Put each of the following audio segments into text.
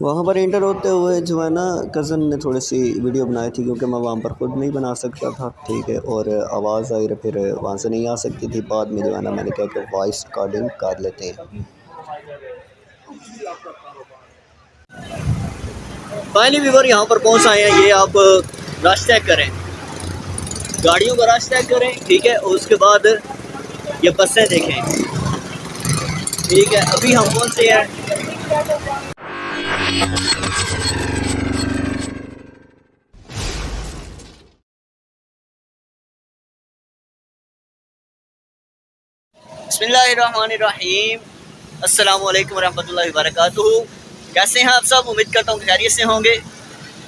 وہاں پر انٹر ہوتے ہوئے جو ہے نا کزن نے تھوڑی سی ویڈیو بنائی تھی کیونکہ میں وہاں پر خود نہیں بنا سکتا تھا، ٹھیک ہے، اور آواز آئی پھر وہاں سے نہیں آ سکتی تھی۔ بعد میں جو ہے نا میں نے کہا کہ وائس ریکارڈنگ کر لیتے ہیں۔ فائنلی ویور یہاں پر پہنچ آئے ہیں، یہ آپ رش چیک کریں۔ گاڑیوں کا رش چیک کریں، ٹھیک ہے، اور اس کے بعد یہ بسیں دیکھیں۔ ٹھیک ہے، ابھی ہم پہنچے ہیں۔ بسم اللہ الرحمن الرحیم۔ السلام علیکم ورحمۃ اللہ وبرکاتہ۔ کیسے ہیں آپ سب؟ امید کرتا ہوں کہ خیریت سے ہوں گے۔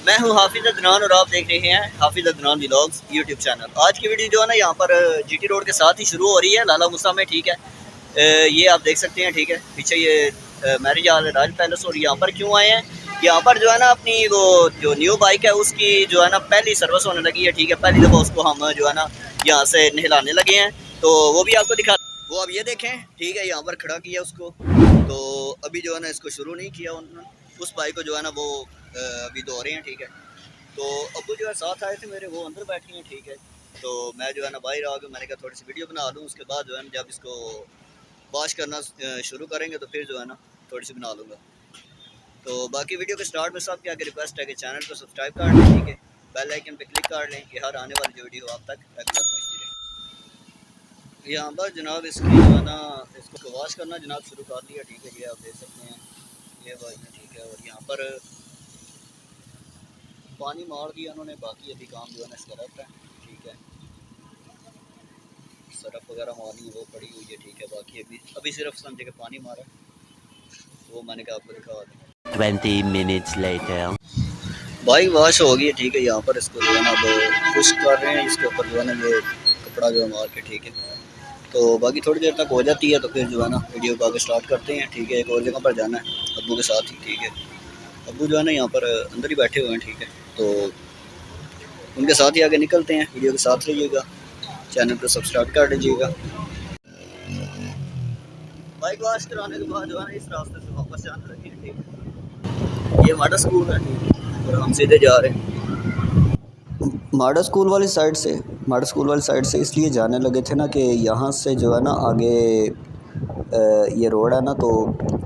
میں ہوں حافظ ادنان اور آپ دیکھ رہے ہیں حافظ ادنان ولاگز یوٹیوب چینل۔ آج کی ویڈیو جو ہے نا، یہاں پر جی ٹی روڈ کے ساتھ ہی شروع ہو رہی ہے۔ لالا مسا میں ٹھیک ہے۔ یہ آپ دیکھ سکتے ہیں، ٹھیک ہے۔ پیچھے یہ میرج ہال راج پیلس اور یہاں پر کیوں آئے ہیں؟ یہاں پر جو ہے نا اپنی وہ جو نیو بائک ہے، اس کی جو ہے نا پہلی سروس ہونے لگی ہے، ٹھیک ہے؟ پہلی دفعہ اس کو ہم جو ہے نا یہاں سے نہلانے لگے ہیں۔ تو وہ بھی آپ کو دکھا وہ اب یہ دیکھیں، ٹھیک ہے، یہاں پر کھڑا کیا اس کو۔ تو ابھی جو ہے نا اس کو شروع نہیں کیا انہوں نے۔ اس بائک کو جو ہے نا وہ ابھی دھو رہے ہیں، ٹھیک ہے۔ تو ابو جو ہے ساتھ آئے تھے میرے، وہ اندر بیٹھے ہیں، ٹھیک ہے۔ تو میں جو ہے نا باہر آ گیا، میں نے کہا تھوڑی سی ویڈیو بنا لوں، اس کے بعد جو ہے نا جب اس کو واش کرنا شروع کریں گے تو پھر جو ہے نا تھوڑی سی بنا لوں گا۔ تو باقی ویڈیو کے سٹارٹ میں سب کیا کہ ریکویسٹ ہے کہ چینل کو سبسکرائب کر لیں، ٹھیک ہے؟ بیل آئکن پہ کلک کر لیں کہ ہر آنے والی جو ویڈیو آپ تک ریگولر پہنچتی رہے۔ یہاں پر جناب اس کی جو ہے نا اس کو واش کرنا جناب شروع کر دیا ٹھیک ہے، یہ آپ دیکھ سکتے ہیں۔ یہ بھائی ٹھیک ہے اور یہاں پر پانی مار دیا انہوں نے، باقی ابھی کام جو ہے نا اس کا رفت ہے، ٹھیک ہے۔ سرف وغیرہ مارنی وہ پڑی ہوئی ہے، ٹھیک ہے، باقی ابھی ابھی صرف سمجھے کہ پانی مارا ہے۔ وہ میں نے کہا آپ کو دکھا دیں۔ 20 minutes later. بائک واش ہو گئی ہے ٹھیک ہے یہاں پر اس کو جو ہے نا اب خشک کر رہے ہیں اس کے اوپر جو ہے نا یہ کپڑا جو ہے مار کے ٹھیک ہے۔ تو باقی تھوڑی دیر تک ہو جاتی ہے تو پھر جو ہے نا ویڈیو کو آگے اسٹارٹ کرتے ہیں ٹھیک ہے ایک اور جگہ پر جانا ہے ابو کے ساتھ ہی ٹھیک ہے۔ ابو جو ہے نا یہاں پر اندر ہی بیٹھے ہوئے ہیں ٹھیک ہے۔ تو ان کے ساتھ ہی آگے نکلتے ہیں ویڈیو کے ساتھ رہیے گا۔ چینل کو سبسکرائب کر دیجیے گا۔ بائک واش کرانے کے بعد جو ہے نا اس راستے سے واپس جانے لگے ٹھیک یہ ماڈا اسکول ہے اور ہم سیدھے جا رہے ہیں۔ ماڈا اسکول والی سائڈ سے ماڈا اسکول والی سائڈ سے اس لیے جانے لگے تھے نا کہ یہاں سے جو ہے نا آگے یہ روڈ ہے نا تو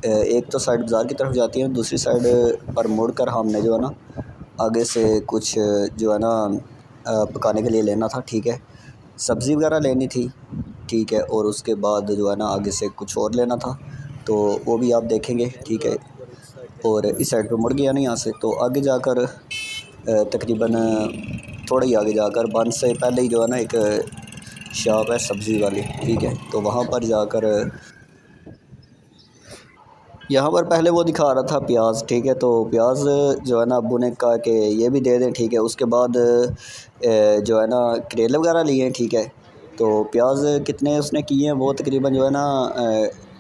ایک تو سائڈ بازار کی طرف جاتی ہے، دوسری سائڈ پر مڑ کر ہم نے جو ہے نا آگے سے کچھ جو ہے نا پکانے کے لیے لینا تھا، ٹھیک ہے۔ سبزی وغیرہ لینی تھی۔ ٹھیک ہے، اور اس کے بعد جو ہے نا آگے سے کچھ اور لینا تھا، تو وہ بھی آپ دیکھیں گے، ٹھیک ہے۔ اور اس سائڈ پہ مڑ گیا نا یہاں سے، تو آگے جا کر تقریباً تھوڑا ہی آگے جا کر، بند سے پہلے ہی جو ہے نا ایک شاپ ہے سبزی والی، ٹھیک ہے۔ تو وہاں پر جا کر، یہاں پر پہلے وہ دکھا رہا تھا پیاز، ٹھیک ہے۔ تو پیاز جو ہے نا ابو نے کہا کہ یہ بھی دے دیں، ٹھیک ہے۔ اس کے بعد جو ہے نا کریلے وغیرہ لیے ہیں، ٹھیک ہے۔ تو پیاز کتنے اس نے کیے ہیں؟ وہ تقریباً جو ہے نا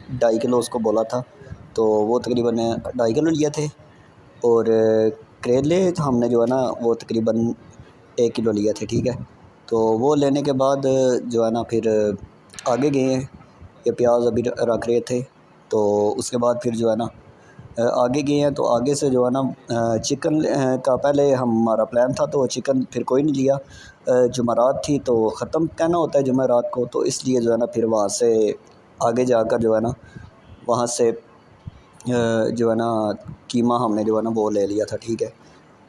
ڈھائی کلو اس کو بولا تھا۔ تو وہ تقریباً ڈھائی کلو لیے تھے۔ اور کریلے ہم نے جو ہے نا، وہ تقریباً ایک کلو لیے تھے، ٹھیک ہے۔ تو وہ لینے کے بعد جو ہے نا، پھر آگے گئے ہیں۔ یہ پیاز ابھی رکھ رہے تھے۔ تو اس کے بعد پھر جو ہے نا آگے گئے ہیں تو آگے سے جو ہے نا چکن کا پہلے ہمارا پلان تھا تو چکن پھر کوئی نہیں لیا۔ جمعرات تھی تو ختم کہنا ہوتا ہے جمعرات کو، تو اس لیے جو ہے نا پھر وہاں سے آگے جا کر جو ہے نا، وہاں سے جو ہے نا قیمہ ہم نے جو ہے نا وہ لے لیا تھا، ٹھیک ہے۔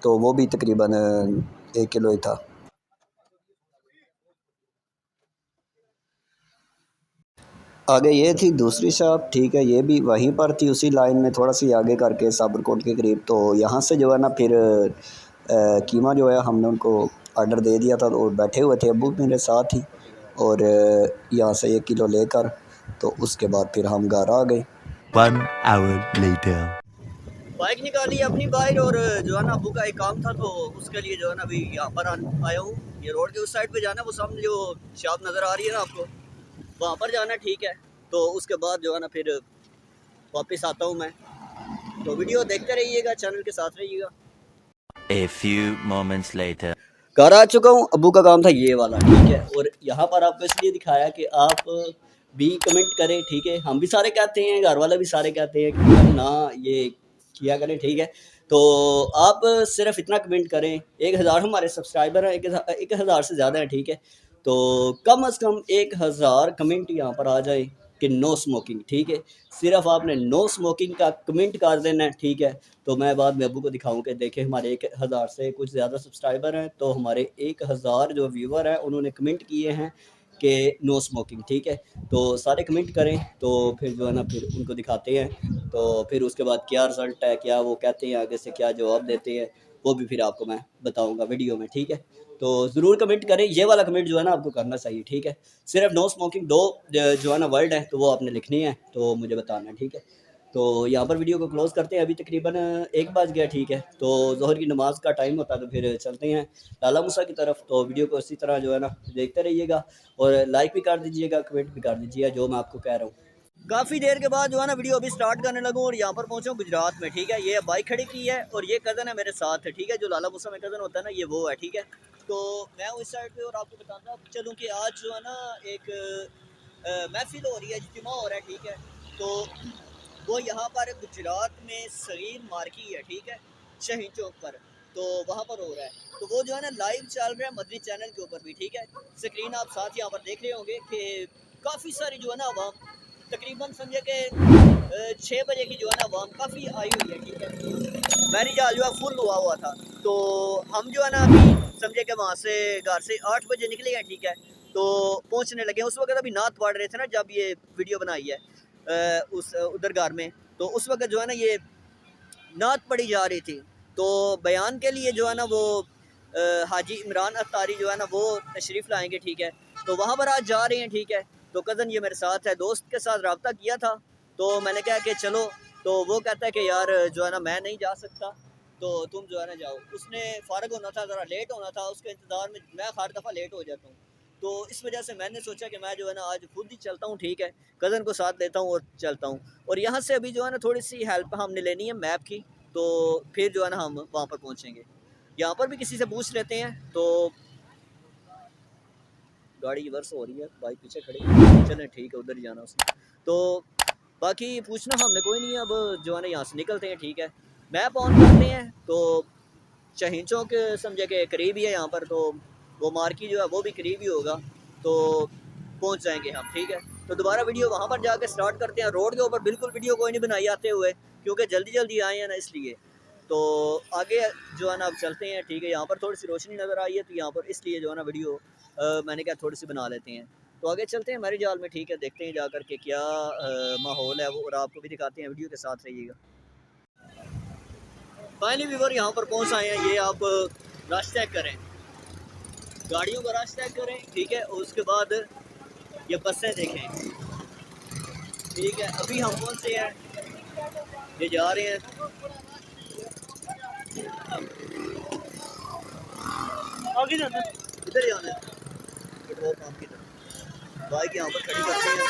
تو وہ بھی تقریباً ایک کلو ہی تھا۔ آگے یہ تھی دوسری شاپ ٹھیک ہے یہ بھی وہیں پر تھی اسی لائن میں تھوڑا سی آگے کر کے صابر کوٹ کے قریب۔ تو یہاں سے جو ہے نا پھر قیمہ جو ہے ہم نے ان کو آرڈر دے دیا تھا اور بیٹھے ہوئے تھے ابو میرے ساتھ ہی۔ اور یہاں سے ایک کلو لے کر تو اس کے بعد پھر ہم گھر آ گئے۔ One hour later. بائک نکالی اپنی باہر اور جو ہے نا ابو کا ایک کام تھا تو اس کے لیے جو ہے نا ابھی یہاں پر آیا ہوں۔ یہ روڈ کے اس سائڈ پہ جانا ہے وہ سامنے جو شاپ نظر آ رہی ہے نا آپ کو۔ وہاں پر جانا ٹھیک ہے۔ تو اس کے بعد جو ہے نا پھر واپس آتا ہوں میں۔ تو ویڈیو دیکھتے رہیے گا چینل کے ساتھ رہیے گا۔ A few moments later. گھر آ چکا ہوں ابو کا کام تھا یہ والا ٹھیک ہے۔ اور یہاں پر آپ کو اس لیے دکھایا کہ آپ بھی کمنٹ کریں ٹھیک ہے۔ ہم بھی سارے کہتے ہیں گھر والے بھی سارے کہتے ہیں کہ نہ یہ کیا کریں ٹھیک ہے۔ تو آپ صرف اتنا کمنٹ کریں۔ ایک ہزار ہمارے سبسکرائبر ہیں ایک ہزار سے زیادہ ہیں ٹھیک ہے۔ تو کم از کم ایک ہزار کمنٹ یہاں پر آ جائے کہ نو اسموکنگ ٹھیک ہے؟ صرف آپ نے نو اسموکنگ کا کمنٹ کر دینا ہے، ٹھیک ہے؟ تو میں بعد میں ابو کو دکھاؤں کہ دیکھیں ہمارے ایک ہزار سے کچھ زیادہ سبسکرائبر ہیں، تو ہمارے ایک ہزار جو ویور ہیں، انہوں نے کمنٹ کیے ہیں کہ نو اسموکنگ ٹھیک ہے؟ تو سارے کمنٹ کریں، تو پھر جو ہے نا، پھر ان کو دکھاتے ہیں۔ تو پھر اس کے بعد کیا رزلٹ ہے، کیا وہ کہتے ہیں، آگے سے کیا جواب دیتے ہیں؟ وہ بھی پھر آپ کو میں بتاؤں گا ویڈیو میں، ٹھیک ہے؟ تو ضرور کمنٹ کریں، یہ والا کمنٹ جو ہے نا آپ کو کرنا چاہیے ٹھیک ہے؟ صرف نو اسموکنگ دو جو ہے نا ورڈ ہے تو وہ آپ نے لکھنی ہے تو مجھے بتانا ہے ٹھیک ہے؟ تو یہاں پر ویڈیو کو کلوز کرتے ہیں، ابھی تقریباً ایک بج گیا، ٹھیک ہے؟ تو ظہر کی نماز کا ٹائم ہوتا ہے تو پھر چلتے ہیں لالا موسیٰ کی طرف، تو ویڈیو کو اسی طرح جو ہے نا دیکھتے رہیے گا اور لائک بھی کر دیجیے گا کمنٹ بھی کر دیجیے گا، جو میں آپ کو کہہ رہا ہوں۔ کافی دیر کے بعد جو ہے نا ویڈیو ابھی سٹارٹ کرنے لگوں اور یہاں پر پہنچا ہوں گجرات میں، ٹھیک ہے؟ یہ بائک کھڑی کی ہے اور یہ کزن ہے میرے ساتھ ہے ٹھیک ہے؟ جو لالا موسیٰ میں کزن ہوتا ہے نا، یہ وہ ہے، ٹھیک ہے؟ تو میں اس سائڈ پہ اور آپ کو بتاتا چلوں کہ آج جو ہے نا ایک محفل ہو رہی ہے، اجتماع ہو رہا ہے، ٹھیک ہے؟ تو وہ یہاں پر گجرات میں صغیر مارکی ہے، ٹھیک ہے؟ شہین چوک پر، تو وہاں پر ہو رہا ہے۔ تو وہ جو ہے نا لائیو چل رہا ہے مدنی چینل کے اوپر بھی، ٹھیک ہے؟ اسکرین آپ ساتھ یہاں پر دیکھ رہے ہوں گے کہ کافی ساری جو ہے نا عوام تقریباً سمجھے کہ چھ بجے کی جو ہے نا عوام کافی آئی ہوئی ہے، ٹھیک ہے۔ میری جال جو ہے فل ہوا ہوا تھا۔ تو ہم جو ہے نا ابھی سمجھے کہ وہاں سے گھر سے آٹھ بجے نکلے ہیں، ٹھیک ہے۔ تو پہنچنے لگے ہیں۔ اس وقت ابھی نعت پڑھ رہے تھے نا، جب یہ ویڈیو بنائی ہے اس ادھر گھر میں۔ تو اس وقت جو ہے نا یہ نعت پڑھی جا رہی تھی۔ تو بیان کے لیے جو ہے نا وہ حاجی عمران اختاری جو ہے نا وہ تشریف لائیں گے، ٹھیک ہے۔ تو وہاں پر آج جا رہے ہیں، ٹھیک ہے۔ تو کزن یہ میرے ساتھ ہے، دوست کے ساتھ رابطہ کیا تھا۔ تو میں نے کہا کہ چلو، تو وہ کہتا ہے کہ یار، جو ہے نا، میں نہیں جا سکتا۔ تو تم جو ہے نا جاؤ۔ اس نے فارغ ہونا تھا، ذرا لیٹ ہونا تھا۔ اس کے انتظار میں میں ہر دفعہ لیٹ ہو جاتا ہوں۔ تو اس وجہ سے میں نے سوچا کہ میں جو ہے نا، آج خود ہی چلتا ہوں، ٹھیک ہے۔ کزن کو ساتھ لیتا ہوں اور چلتا ہوں۔ اور یہاں سے ابھی جو ہے نا، تھوڑی سی ہیلپ ہم نے لینی ہے میپ کی۔ تو پھر جو ہے نا، ہم وہاں پر پہنچیں گے۔ یہاں پر بھی کسی سے پوچھ لیتے ہیں۔ تو گاڑی ورس ہو رہی ہے، بائک پیچھے کھڑی چلیں ٹھیک ہے، ادھر ہی جانا اس نے۔ تو باقی پوچھنا ہم نے، کوئی نہیں ہے اب جو ہے نا، یہاں سے نکلتے ہیں، ٹھیک ہے۔ میپ آن کرتے ہیں، تو شہین چوک سمجھے کہ قریب ہی ہے یہاں پر، تو وہ مارکی جو ہے، وہ بھی قریب ہی ہوگا۔ تو پہنچ جائیں گے ہم، ٹھیک ہے۔ تو دوبارہ ویڈیو وہاں پر جا کے سٹارٹ کرتے ہیں۔ روڈ کے اوپر بالکل ویڈیو کوئی نہیں بنائی آتے ہوئے، کیونکہ جلدی جلدی آئے ہیں نا، اس لیے۔ تو آگے جو ہے نا، اب چلتے ہیں، ٹھیک ہے۔ یہاں پر تھوڑی سی روشنی نظر آئی ہے، تو یہاں پر اس لیے جو ہے نا، ویڈیو میں نے کہا تھوڑی سی بنا لیتے ہیں تو آگے چلتے ہیں ہمارے جال میں ٹھیک ہے دیکھتے ہیں جا کر کے کیا ماحول ہے وہ اور آپ کو بھی دکھاتے ہیں ویڈیو کے ساتھ رہیے گا فائنلی ویور یہاں پر پہنچ آئے ہیں یہ آپ رش چیک کریں گاڑیوں کا رش چیک کریں ٹھیک ہے اور اس کے بعد یہ بسیں دیکھیں ٹھیک ہے ابھی ہم پہنچے ہیں یہ جا رہے ہیں آگے جانا ادھر جانا ہے پیٹرول پمپ کی طرف بائک یہاں پر کھڑی کرتے ہیں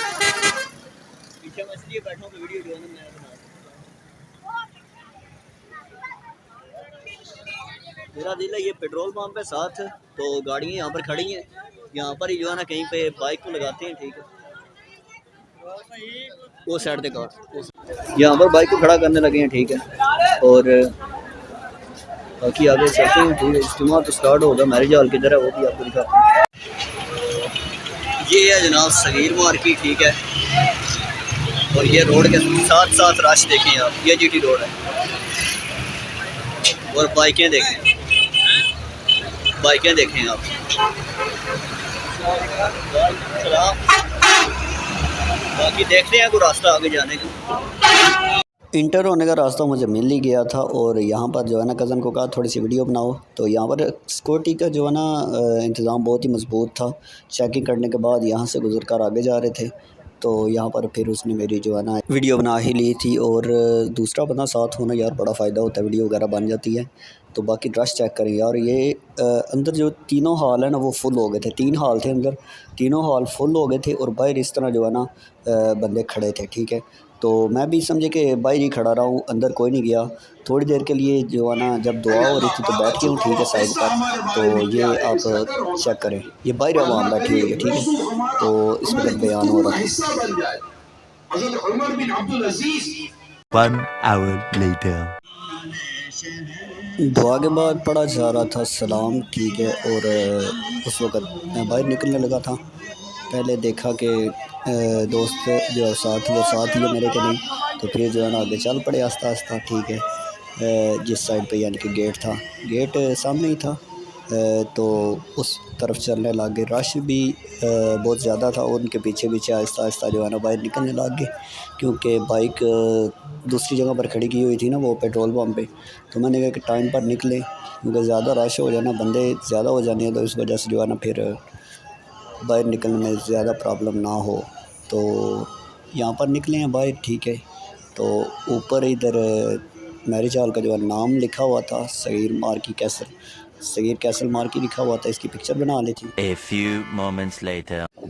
پیچھے میں اس لیے بیٹھا ہوں کہ ویڈیو جو ہے نا میں بنا میرا دل ہے، یہ پیٹرول پمپ ہے ساتھ، تو گاڑیاں یہاں پر کھڑی ہیں۔ یہاں پر ہی جو ہے نا کہیں پہ بائک کو لگاتے ہیں، ٹھیک ہے۔ وہ سائڈ دے کار یہاں پر بائک کو کھڑا کرنے لگے ہیں، ٹھیک ہے۔ اور باقی آگے چلتے ہیں، ٹھیک ہے۔ اجتماع تو اسٹارٹ ہوگا میرج ہال کدھر ہے؟ وہ بھی آپ کو دکھاتے ہیں۔ یہ ہے جناب صغیر مارکیٹ، ٹھیک ہے؟ اور یہ روڈ کے ساتھ ساتھ رش دیکھیں آپ، یہ جی ٹی روڈ ہے۔ اور بائکیں دیکھیں۔ بائکیں دیکھیں آپ۔ باقی دیکھتے ہیں کوئی راستہ آگے جانے کا۔ انٹر ہونے کا راستہ مجھے مل ہی گیا تھا اور یہاں پر جو ہے نا کزن کو کہا تھوڑی سی ویڈیو بناؤ تو یہاں پر سیکورٹی کا جو ہے نا انتظام بہت ہی مضبوط تھا۔ چیکنگ کرنے کے بعد یہاں سے گزر کر آگے جا رہے تھے۔ تو یہاں پر پھر اس نے میری جو ہے نا ویڈیو بنا ہی لی تھی اور دوسرا بندہ ساتھ ہونا یار بڑا فائدہ ہوتا ہے، ویڈیو وغیرہ بن جاتی ہے۔ تو باقی ڈریس چیک کریں۔ یار یہ اندر جو تینوں ہال ہیں نا وہ فل ہو گئے تھے۔ تین ہال تھے اندر۔ تینوں ہال فل ہو گئے تھے اور باہر اس طرح جو ہے نا بندے کھڑے تھے، ٹھیک ہے۔ تو میں بھی سمجھے کہ باہر ہی کھڑا رہا ہوں اندر کوئی نہیں گیا۔ تھوڑی دیر کے لیے جو ہے نا جب دعا ہو رہی تھی تو بیٹھ کے ہوں ٹھیک ہے سائڈ پر۔ تو یہ آپ چیک کریں۔ یہ باہر عوام بیٹھی ہوئی ہے ٹھیک ہے۔ تو اس وقت بیان ہو رہا ہے. دعا کے بعد پڑھا جا رہا تھا سلام ٹھیک ہے۔ اور اس وقت میں باہر نکلنے لگا تھا۔ پہلے دیکھا کہ دوست، جو ہے ساتھ، وہ ساتھ ہی ہے میرے کے نہیں تو پھر جو ہے نا، آگے چل پڑے آہستہ آہستہ، ٹھیک ہے۔ جس سائڈ پہ یعنی کہ گیٹ تھا۔ گیٹ سامنے ہی تھا۔ تو اس طرف چلنے لگ گئے رش بھی بہت زیادہ تھا۔ اور ان کے پیچھے پیچھے آہستہ آہستہ جو ہے نا باہر نکلنے لگ گئے کیونکہ بائک دوسری جگہ پر کھڑی کی ہوئی تھی نا وہ پیٹرول پمپ پہ۔ تو میں نے کہا کہ ٹائم پر نکلیں کیونکہ زیادہ رش ہو جانا، بندے زیادہ ہو جانے ہیں، تو اس وجہ سے جو ہے نا پھر باہر نکلنے میں زیادہ پرابلم نہ ہو۔ تو یہاں پر نکلے ہیں باہر ٹھیک ہے۔ تو اوپر ادھر میرج ہال کا جو ہے نام لکھا ہوا تھا صغیر مارکی کیسل۔ صغیر کیسل مارکی لکھا ہوا تھا اس کی پکچر بنا لی تھی۔ A few moments later.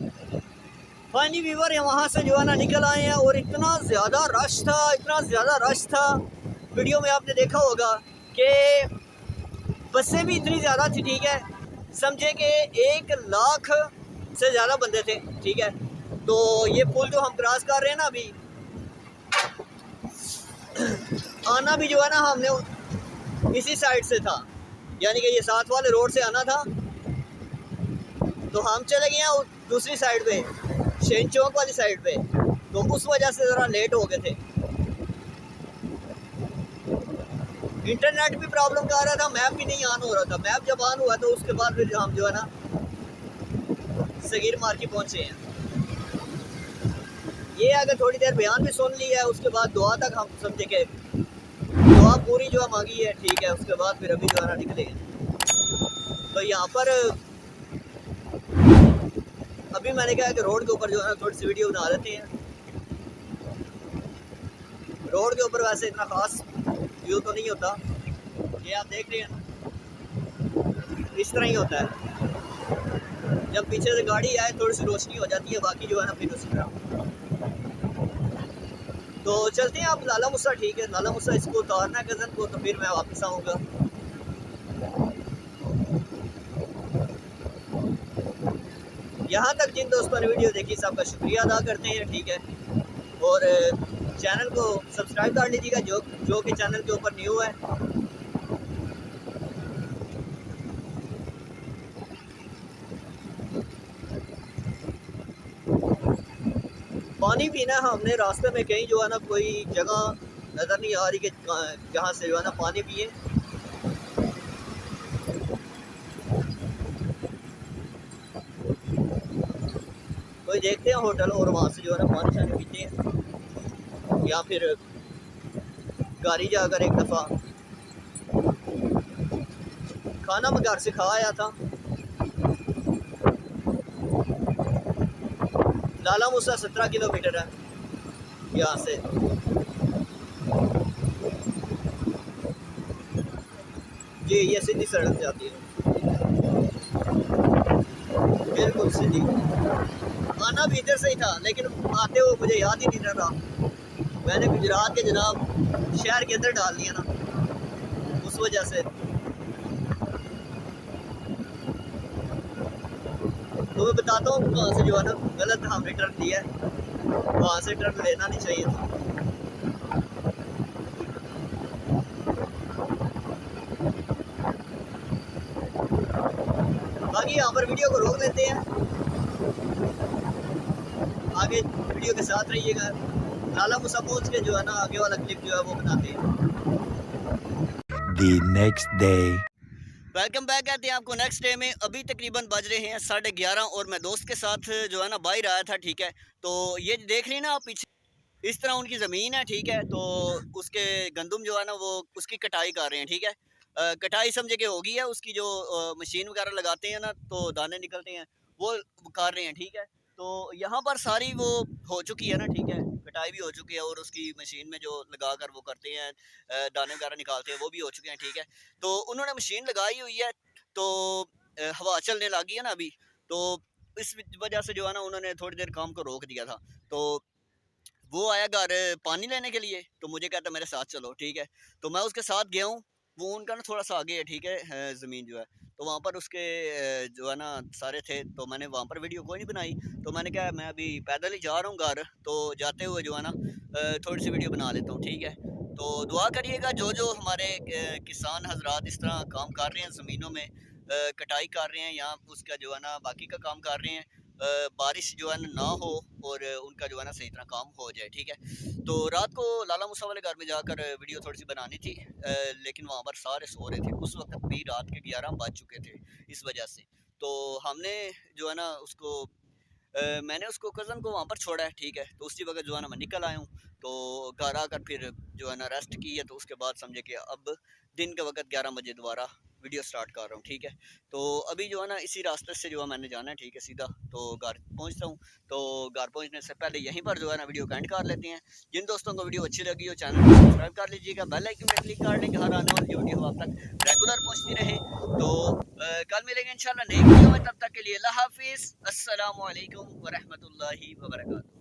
Finally viewer ہے وہاں سے جو ہے نا نکل آئے ہیں اور اتنا زیادہ رش تھا اتنا زیادہ رش تھا۔ ویڈیو میں آپ نے دیکھا ہوگا کہ بسیں بھی اتنی زیادہ تھی ٹھیک ہے۔ سمجھے کہ ایک لاکھ سے زیادہ بندے تھے ٹھیک ہے۔ تو یہ پل جو ہم کراس کر رہے ہیں نا ابھی، آنا بھی جو ہے نا ہم نے اسی سائڈ سے تھا۔ یعنی کہ یہ ساتھ والے روڈ سے آنا تھا۔ تو ہم چلے گئے ہیں دوسری سائڈ پہ، شین چوک والی سائڈ پہ۔ تو اس وجہ سے ذرا لیٹ ہو گئے تھے۔ انٹرنیٹ بھی پرابلم کر رہا تھا میپ بھی نہیں آن ہو رہا تھا۔ میپ جب آن ہوا تو اس کے بعد پھر ہم جو ہے نا صغیر مارکی پہنچے ہیں۔ یہ اگر تھوڑی دیر بیان بھی سن لی ہے، اس کے بعد دعا تک ہم سمجھے کہ دعا پوری جو ہے مانگی ہے، ٹھیک ہے، اس کے بعد پھر ابھی جو ہے نا نکلے تو یہاں پر ابھی میں نے کہا کہ روڈ کے اوپر جو ہے نا تھوڑی سی ویڈیو بنا لیتے ہیں۔ روڈ کے اوپر ویسے اتنا خاص ویو تو نہیں ہوتا، یہ آپ دیکھ رہے ہیں نا۔ اس طرح ہی ہوتا ہے۔ جب پیچھے سے گاڑی آئے، تھوڑی سی روشنی ہو جاتی ہے، باقی جو ہے نا، پھر اسی طرح۔ تو چلتے ہیں آپ لالا مسا ٹھیک ہے۔ لالا مسا اس کو اتارنا ہے کزن کو تو پھر میں واپس آؤں گا۔ یہاں تک جن دوستوں نے ویڈیو دیکھی، سب کا شکریہ ادا کرتے ہیں، ٹھیک ہے۔ اور چینل کو سبسکرائب کر لیجیے گا، جو جو کہ چینل کے اوپر نیو ہے۔ پانی پینا ہے، ہم نے راستے میں کہیں جو ہے نا کوئی جگہ نظر نہیں آ رہی کہ جہاں سے جو ہے نا پانی پیئے کوئی دیکھتے ہیں ہوٹل اور وہاں سے جو ہے نا پانی شانی پیتے ہیں۔ یا پھر گاڑی جا کر ایک دفعہ کھانا میں گھر سے کھا آیا تھا۔ لالا مسا سترہ کلو میٹر ہے۔ یہاں سے۔ جی یہ سیدھی سڑک جاتی ہے۔ بالکل سیدھی آنا بھی ادھر سے ہی تھا، لیکن آتے ہوئے مجھے یاد ہی نہیں رہ رہا۔ میں نے گجرات کے جناب شہر کے اندر ڈال دیا نا۔ اس وجہ سے۔ تو میں بتاتا ہوں، وہاں سے جو ہے نا غلط ہم نے ٹرن لیا ہے۔ وہاں سے ٹرن لینا نہیں چاہیے تھا۔ باقی یہاں پر ویڈیو کو روک لیتے ہیں۔ آگے ویڈیو کے ساتھ رہیے گا۔ لالا مسا پہنچ کے جو ہے نا آگے والا کلپ جو ہے وہ بناتے ہیں۔ The next day. Welcome back کہتے ہیں آپ کو نیکسٹ ڈے میں۔ ابھی تقریباً بج رہے ہیں ساڑھے گیارہ اور میں دوست کے ساتھ جو ہے نا باہر آیا تھا، ٹھیک ہے۔ تو یہ دیکھ رہے ہیں نا آپ پیچھے۔ اس طرح ان کی زمین ہے، ٹھیک ہے۔ تو اس کے گندم جو ہے نا وہ اس کی کٹائی کر رہے ہیں، ٹھیک ہے۔ کٹائی سمجھے کہ ہوگی ہے۔ اس کی جو مشین وغیرہ لگاتے ہیں نا، تو دانے نکلتے ہیں۔ وہ کر رہے ہیں، ٹھیک ہے۔ تو یہاں پر ساری وہ ہو چکی ہے نا، ٹھیک ہے۔ کٹائی بھی ہو چکی ہے اور اس کی مشین میں جو لگا کر وہ کرتے ہیں دانے وغیرہ نکالتے ہیں، وہ بھی ہو چکے ہیں، ٹھیک ہے۔ تو انہوں نے مشین لگائی ہوئی ہے، تو ہوا چلنے لگی ہے نا ابھی۔ تو اس وجہ سے جو ہے نا انہوں نے تھوڑی دیر کام کو روک دیا تھا۔ تو وہ آیا گھر پانی لینے کے لیے، تو مجھے کہتا میرے ساتھ چلو، ٹھیک ہے۔ تو میں اس کے ساتھ گیا ہوں، وہ ان کا نا تھوڑا سا آگے ہے، ٹھیک ہے زمین جو ہے۔ تو وہاں پر اس کے جو ہے نا، سارے تھے، تو میں نے وہاں پر ویڈیو کوئی نہیں بنائی۔ تو میں نے کہا، میں ابھی پیدل ہی جا رہا ہوں گھر، تو جاتے ہوئے جو ہے نا تھوڑی سی ویڈیو بنا لیتا ہوں، ٹھیک ہے۔ تو دعا کریے گا، جو جو ہمارے کسان حضرات اس طرح کام کر رہے ہیں، زمینوں میں کٹائی کر رہے ہیں، یا اس کا جو ہے نا، باقی کا کام کر رہے ہیں بارش جو ہے نا نہ ہو اور ان کا جو ہے نا صحیح طرح کام ہو جائے، ٹھیک ہے۔ تو رات کو لالا موسیٰ والے گھر میں جا کر ویڈیو تھوڑی سی بنانی تھی لیکن وہاں پر سارے سو رہے تھے۔ اس وقت بھی رات کے گیارہ بج چکے تھے اس وجہ سے۔ تو ہم نے جو ہے نا، اس کو میں نے اس کو، کزن کو وہاں پر چھوڑا ہے، ٹھیک ہے۔ تو اسی وقت جو ہے نا، میں نکل آیا ہوں۔ تو گھر آ کر پھر جو ہے نا، ریسٹ کی ہے۔ تو اس کے بعد سمجھے کہ اب دن کے وقت گیارہ بجے دوبارہ ویڈیو سٹارٹ کر رہا ہوں ٹھیک ہے تو ابھی جو ہے نا اسی راستے سے جو ہے میں نے جانا ہے ٹھیک ہے سیدھا تو گھر پہنچتا ہوں تو گھر پہنچنے سے پہلے یہیں پر جو ہے نا ویڈیو کینڈ کر لیتے ہیں جن دوستوں کو ویڈیو اچھی لگی ہو چینل کو سبسکرائب کر لیجیے گا بیل آئکن پہ کلک کر لیں گے ہر آنے والی ویڈیو آپ تک ریگولر پہنچتی رہے تو کل ملیں گے انشاءاللہ نئی ویڈیو میں تب تک کے لیے اللہ حافظ السلام علیکم ورحمۃ اللہ وبرکاتہ